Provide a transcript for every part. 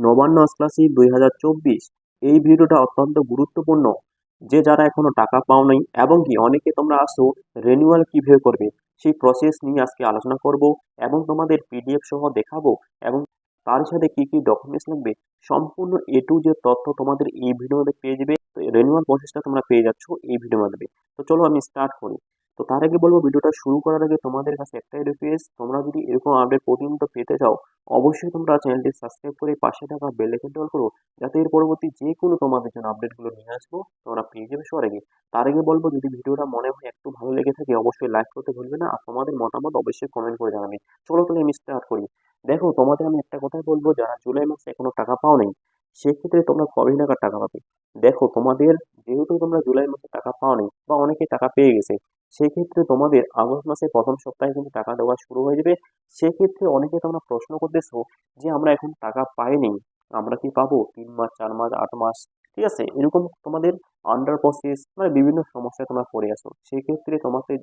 Nabanna scholarship দুই হাজার চব্বিশ। এই ভিডিওটা অত্যন্ত গুরুত্বপূর্ণ। যে যারা এখনও টাকা পাও নাই এবং কি অনেকে তোমরা আসো রেনুয়াল কীভাবে করবে, সেই প্রসেস নিয়ে আজকে আলোচনা করব এবং তোমাদের পিডিএফ সহ দেখাবো এবং তার সাথে কি কি ডকুমেন্টস লাগবে, সম্পূর্ণ এ টু যে তথ্য তোমাদের এই ভিডিওর মধ্যে পেয়ে যাবে। তো রেনুয়াল প্রসেসটা তোমরা পেয়ে যাচ্ছ, এই ভিডিওর মাধ্যমে। তো চলো আমি স্টার্ট করি। তো তার আগে বলব, ভিডিওটা শুরু করার আগে তোমাদের কাছে একটাই রিকোয়েস্ট তোমরা যদি এরকম আপডেট প্রতিনিয়ত পেতে চাও, অবশ্যই তোমরা চ্যানেলটি সাবস্ক্রাইব করে পাশে থাকা বেল আইকনটি অল করো, যাতে এর পরবর্তী যে কোনো তোমাদের জন্য আপডেটগুলো নিয়ে আসব, তোমরা পেয়ে যাবে সবার আগে। তার আগে বলব, যদি ভিডিওটা মনে হয় একটু ভালো লেগে থাকে, অবশ্যই লাইক করতে ভুলবে না, আর তোমাদের মতামত অবশ্যই কমেন্ট করে জানাবে। চলো তাহলে আমি স্টার্ট করি। দেখো, তোমাদের আমি একটা কথাই বলব, যারা জুলাই মাসে এখনও টাকা পাও নাই, সেক্ষেত্রে তোমরা কবে নাগাদ টাকা পাবে? দেখো, তোমাদের যেহেতু তোমরা জুলাই মাসে টাকা পাও নাই, বা অনেকে টাকা পেয়ে গেছে সেক্ষেত্রে তোমাদের আগস্ট মাসের প্রথম সপ্তাহে কিন্তু টাকা দেওয়া শুরু হয়ে যাবে। সেক্ষেত্রে অনেকে তোমরা প্রশ্ন করতেছো যে, আমরা এখন টাকা পাইনি, আমরা কি পাবো? তিন মাস, চার মাস, আট মাস? ঠিক আছে? এরকম তোমাদের আন্ডার প্রসেস মানে বিভিন্ন সমস্যায় তোমরা পড়ে আসো সেক্ষেত্রে তোমাকে,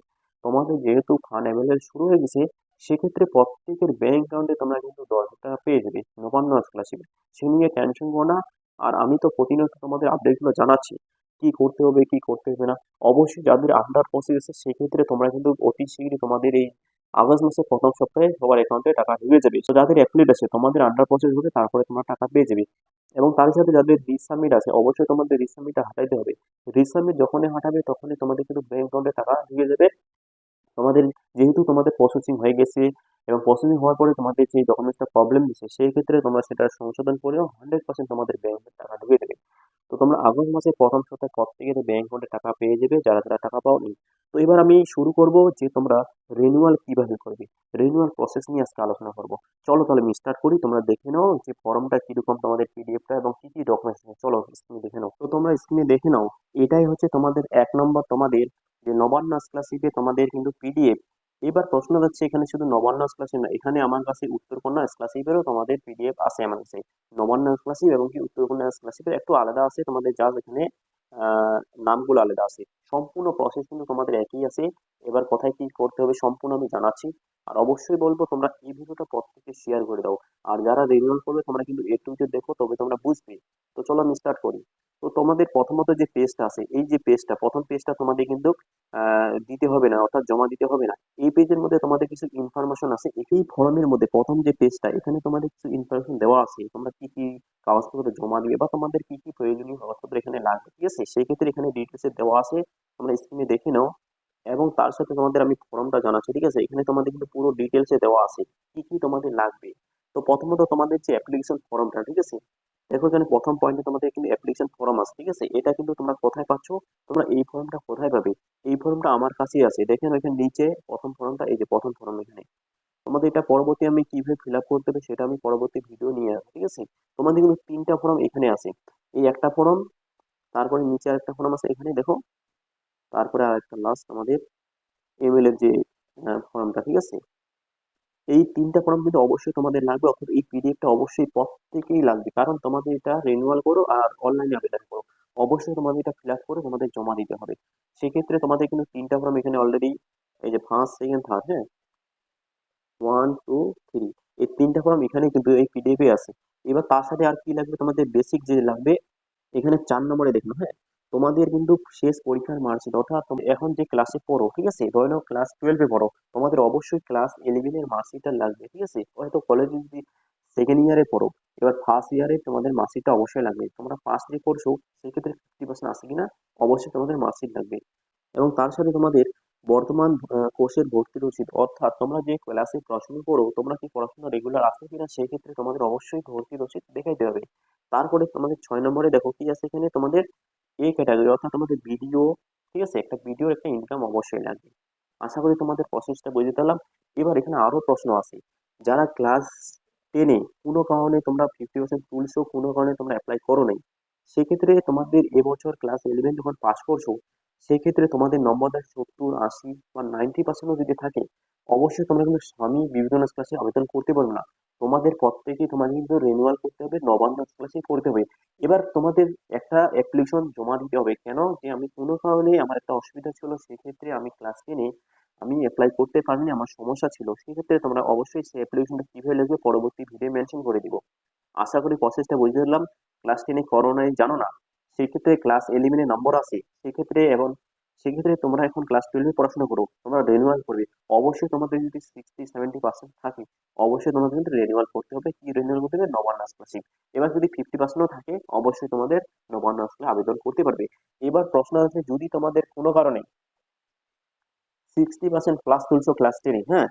তোমাদের যেহেতু ফান্ড অ্যাভেলেবল শুরু হয়ে গেছে, সেক্ষেত্রে প্রত্যেকের ব্যাংক অ্যাকাউন্টে তোমরা কিন্তু দশ হাজার টাকা পেয়ে যাবে। নবান্ন স্কলারশিপ সে নিয়ে টেনশন করো না। আর আমি তো প্রতিনিয়ত তোমাদের আপডেটগুলো জানাচ্ছি। কি করতে হবে, কি করতে হবে না। অবশ্যই যাদের আন্ডার প্রসেস আছে, সেক্ষেত্রে তোমরা কিন্তু অতি শীঘ্রই তোমাদের এই আগস্ট মাসের প্রথম সপ্তাহে সবার অ্যাকাউন্টে টাকা ঢুকে যাবে। তো যাদের অ্যাপ্লিট আছে, তোমাদের আন্ডার প্রসেস হবে তারপরে তোমরা টাকা পেয়ে যাবে। এবং তার সাথে যাদের রিসাবমিট আছে, অবশ্যই তোমাদের রিসাবমিটটা হাঁটাইতে হবে। রিসাবমিট যখনই হাঁটাবে, তখনই তোমাদের কিন্তু ব্যাংক অ্যাকাউন্টে টাকা ঢুকে যাবে। তোমাদের যেহেতু তোমাদের প্রসেসিং হয়ে গেছে এবং প্রসেসিং হওয়ার পরে তোমাদের যে ডকুমেন্টসটা প্রবলেম দিচ্ছে, সেই ক্ষেত্রে তোমরা সেটা সংশোধন করেও হান্ড্রেড পার্সেন্ট তোমাদের ব্যাংকে টাকা ঢুকে দেবে তো তোমরা আগস্ট মাসের প্রথম সপ্তাহে প্রত্যেকে ব্যাংক অ্যাকাউন্টে টাকা পেয়ে যাবে? যারা যারা টাকা পাওনি। তো এবার আমি শুরু করব যে তোমরা রিনিউয়াল কীভাবে করবে। রিনিউয়াল প্রসেস নিয়ে আজকে আলোচনা করব। চলো তাহলে আমি স্টার্ট করি। তোমরা দেখে নাও যে ফর্মটা কীরকম তোমাদের পিডিএফটা এবং কি কি ডকুমেন্টস চলো স্ক্রিনে দেখে নাও। তো তোমরা স্ক্রিনে দেখে নাও, এটাই হচ্ছে তোমাদের এক নম্বর তোমাদের যে নবান্ন স্কলারশিপে তোমাদের কিন্তু পিডিএফ এবার প্রশ্ন হচ্ছে, এখানে শুধু নবান্ন স্কলারশিপ না এখানে আমার কাছে উত্তরকন্যা স্কলারশিপেরও তোমাদের পিডিএফ আছে আমার কাছে। নবান্ন স্কলারশিপ এবং কি উত্তরকন্যা স্কলারশিপের একটু আলাদা আছে, তোমাদের যা এখানে নামগুলো আলাদা আছে। সম্পূর্ণ প্রসেস কিন্তু তোমাদের একই আছে, এবার কোথায় কি করতে হবে সম্পূর্ণ আমি জানাচ্ছি। আর অবশ্যই বলব, তোমরা এই ভিডিওটা প্রত্যেকে শেয়ার করে দাও। আর যারা রিনিউয়াল করবে, তোমরা কিন্তু এ টু দেখো, তবে তোমরা বুঝবে। তো চলো আমি স্টার্ট করি। তো তোমাদের প্রথমত যে পেজটা আছে, এই যে পেজটা প্রথম পেজটা তোমাদের কিন্তু দিতে হবে না, অর্থাৎ জমা দিতে হবে না। এই পেজের মধ্যে তোমাদের কিছু ইনফরমেশন আছে এই ফর্মের মধ্যে প্রথম যে পেজটা এখানে তোমাদের কিছু ইনফরমেশন দেওয়া আছে, তোমরা কি কি কাগজপত্র জমা দিবে বা তোমাদের কি কি প্রয়োজনীয় কাগজপত্র এখানে লাগবে, ঠিক আছে? সেই ক্ষেত্রে এখানে ডিটেলসে দেওয়া আছে, তোমরা স্ক্রিনে দেখে নাও। এবং তার সাথে তোমাদের আমি ফর্মটা জানাচ্ছি, ঠিক আছে? এখানে তোমাদের কিন্তু পুরো ডিটেলসে দেওয়া আছে, কি কি তোমাদের লাগবে। তো প্রথমত তোমাদের যে অ্যাপ্লিকেশন ফর্মটা ঠিক আছে? দেখো এখানে প্রথম পয়েন্টে তোমাদের কিন্তু অ্যাপ্লিকেশন ফর্ম আছে, ঠিক আছে? এটা কিন্তু তোমরা কোথায় পাচ্ছ? তোমরা এই ফর্মটা কোথায় পাবে? এই ফর্মটা আমার কাছেই আছে। দেখেন এখানে নিচে প্রথম ফর্মটা এই যে প্রথম ফর্ম এখানে। তোমাদের এটা পরবর্তী আমি কীভাবে ফিল আপ করতে হবে সেটা আমি পরবর্তী ভিডিও নিয়ে আসব, ঠিক আছে? তোমাদের কিন্তু তিনটা ফর্ম এখানে আছে। এই একটা ফর্ম তারপরে নিচে আরেকটা ফর্ম আছে এখানে, দেখো। তারপরে আরেকটা লাস্ট আমাদের এমএল এর যে ফর্মটা ঠিক আছে? এই তিনটা ফর্ম কিন্তু অবশ্যই তোমাদের লাগবে, অর্থাৎ এই পিডিএফটা অবশ্যই প্রত্যেকেই লাগবে। কারণ তোমাদের এটা রিনিউয়াল করো আর অনলাইনে আবেদন করো। অবশ্যই তোমাদের এটা ফিল আপ করে তোমাদের জমা দিতে হবে। সেক্ষেত্রে তোমাদের কিন্তু তিনটা ফর্ম এখানে অলরেডি এই যে ফার্স্ট সেকেন্ড থার্ড হ্যাঁ? ওয়ান টু থ্রি এই তিনটা ফর্ম এখানে কিন্তু এই পিডিএফ আছে। এবার তার সাথে আর কি লাগবে? তোমাদের বেসিক যে লাগবে, এখানে চার নম্বরে দেখুন হ্যাঁ? তোমাদের কিন্তু শেষ পরীক্ষার মার্কশিট অর্থাৎ এখন যে ক্লাসে পড়ো, ঠিক আছে? ধরে নাও ক্লাস টুয়েলভে পড়ো, তোমাদের অবশ্যই ক্লাস ইলেভেনের মার্কশিটটা লাগবে, ঠিক আছে? হয়তো কলেজে যদি সেকেন্ড ইয়ারে পড়ো, এবার ফার্স্ট ইয়ারে তোমাদের মার্কশিটটা অবশ্যই লাগবে। তোমরা ফার্স্ট ইয়ার পড়ছো, সেক্ষেত্রে ফিফটি পার্সেন্ট আসে কিনা? অবশ্যই তোমাদের মার্কশিট লাগবে। এবং তার সাথে তোমাদের বর্তমান কোর্সের ভর্তি রসিদ, অর্থাৎ তোমরা যে ক্লাসে পড়াশোনা করো, তোমরা কি পড়াশোনা রেগুলার আসো কিনা, সেক্ষেত্রে তোমাদের অবশ্যই ভর্তি রসিদ দেখাইতে হবে। তারপরে তোমাদের ছয় নম্বরে দেখো কি আছে এখানে? তোমাদের এ ক্যাটাগরি অর্থাৎ তোমাদের ভিডিও ঠিক আছে? একটা ভিডিওর একটা ইনকাম অবশ্যই লাগবে। আশা করি তোমাদের প্রসেসটা বুঝতে পারলাম এবার এখানে আরও প্রশ্ন আছে যারা ক্লাস টেনে কোনো কারণে তোমরা ফিফটি পার্সেন্ট তুলছো, কোনো কারণে তোমরা অ্যাপ্লাই করো নাই, সেক্ষেত্রে তোমাদের এবছর ক্লাস ইলেভেন যখন পাস করছ, সেক্ষেত্রে তোমাদের নম্বর দেয় সত্তর, আশি বা নাইনটি পার্সেন্টও যদি থাকে, অবশ্যই তোমরা কিন্তু স্বামী বিভিন্ন ক্লাসে আবেদন করতে পারবে না। তোমাদের প্রত্যেকে তোমাদের কিন্তু রিনিউয়াল করতে হবে, নবান্ন ক্লাসে করতে হবে। এবার তোমাদের একটা অ্যাপ্লিকেশন জমা দিতে হবে। কেন? যে আমি কোনো কারণে আমার একটা অসুবিধা ছিল, সেক্ষেত্রে আমি ক্লাস টেনে আমি অ্যাপ্লাই করতে পারিনি, আমার সমস্যা ছিল। সেক্ষেত্রে তোমরা অবশ্যই সেই অ্যাপ্লিকেশনটা কীভাবে লিখবে পরবর্তী ভিডিও মেনশন করে দিব। আশা করি প্রসেসটা বুঝতে পারলাম। ক্লাস টেনে করোনায় জানো না? সেক্ষেত্রে ক্লাস ইলেভেনে নম্বর আসে। সেক্ষেত্রে এবং সেক্ষেত্রে তোমরা এখন ক্লাস টুয়েলভে পড়াশোনা করো, তোমরা রেনুয়াল করবে। অবশ্যই তোমাদের যদি সিক্সটি সেভেন্টি পার্সেন্ট থাকে, অবশ্যই তোমাদের কিন্তু রেনুয়াল করতে হবে। কি রেনুয়াল করতে হবে? নবান্ন স্কলারশিপ এবার যদি ফিফটি পার্সেন্টও থাকে, অবশ্যই তোমাদের নবান্ন স্কুলে আবেদন করতে পারবে। এবার প্রশ্ন আছে যদি তোমাদের কোনো কারণে সিক্সটি পার্সেন্ট প্লাস তুলছো ক্লাস টেনে হ্যাঁ?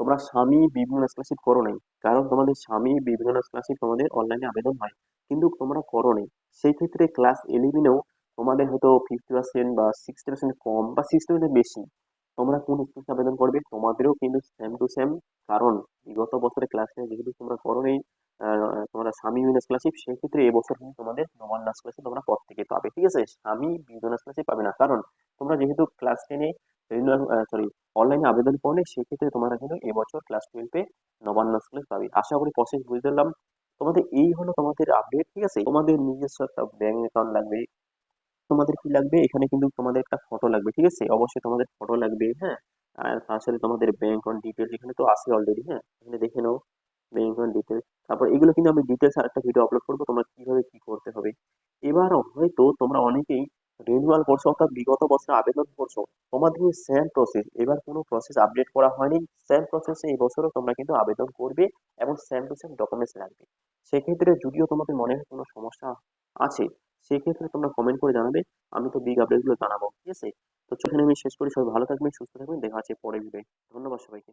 তোমরা স্বামী বিভিন্ন স্কলারশিপ করো নাই। কারণ তোমাদের স্বামী বিভিন্ন স্কলারশিপ তোমাদের অনলাইনে আবেদন হয়। কিন্তু তোমরা করো নাই। সেই ক্ষেত্রে ক্লাস ইলেভেনেও তোমাদের হয়তো ফিফটি পার্সেন্ট বা সিক্সটি পার্সেন্ট কম বা সিক্সটি পার্সেন্ট বেশি। তোমরা কোন স্কলারশিপ আবেদন করবে, তোমাদেরও কিন্তু সেম টু সেম কারণ বিগত বছরে ক্লাস যেহেতু তোমরা করো নাই তোমরা স্বামী বিভিন্ন স্কলারশিপ সেক্ষেত্রে এবছর কিন্তু তোমাদের নবান্ন ক্লাসে তোমরা প্রত্যেকে পাবে, ঠিক আছে? স্বামী বিভিন্ন স্কলারশিপ পাবে না। কারণ তোমরা যেহেতু ক্লাস টেনে সরি অনলাইনে আবেদন করলে সেক্ষেত্রে তোমরা কিন্তু এবছর ক্লাস টুয়েলভে নবান্ন স্কুলে পাবে। আশা করি প্রসেস বুঝতে পারলাম। তোমাদের এই হলো তোমাদের আপডেট ঠিক আছে? তোমাদের নিজস্ব একটা ব্যাংক অ্যাকাউন্ট লাগবে। তোমাদের কি লাগবে? এখানে কিন্তু তোমাদের একটা ফটো লাগবে, ঠিক আছে? অবশ্যই তোমাদের ফটো লাগবে হ্যাঁ? আর সাথে তোমাদের ব্যাংক অ্যাকাউন্ট ডিটেলস এখানে তো আছে অলরেডি হ্যাঁ? এখানে দেখে নাও ব্যাংক অ্যাকাউন্ট ডিটেলস তারপর এগুলো কিন্তু আমি ডিটেলস আর একটা ভিডিও আপলোড করব, তোমরা কীভাবে কি করতে হবে। এবার হয়তো তোমরা অনেকেই রিনিউয়াল করছ অর্থাৎ বিগত বছরে আবেদন করছ, তোমাদের সেম প্রসেস এবার কোনো প্রসেস আপডেট করা হয়নি সেম প্রসেসে এই বছরও তোমরা কিন্তু আবেদন করবে এবং সেম টু সেম ডকুমেন্টস লাগবে। সেক্ষেত্রে যদিও তোমাদের মনে হয় কোনো সমস্যা আছে সেক্ষেত্রে তোমরা কমেন্ট করে জানাবে, আমি তো বিগ আপডেটগুলো জানাব, ঠিক আছে? তো চোখে আমি শেষ করি, সবাই ভালো থাকবেন, সুস্থ থাকবেন, দেখা হচ্ছে পরের ভিডিও ধন্যবাদ সবাইকে।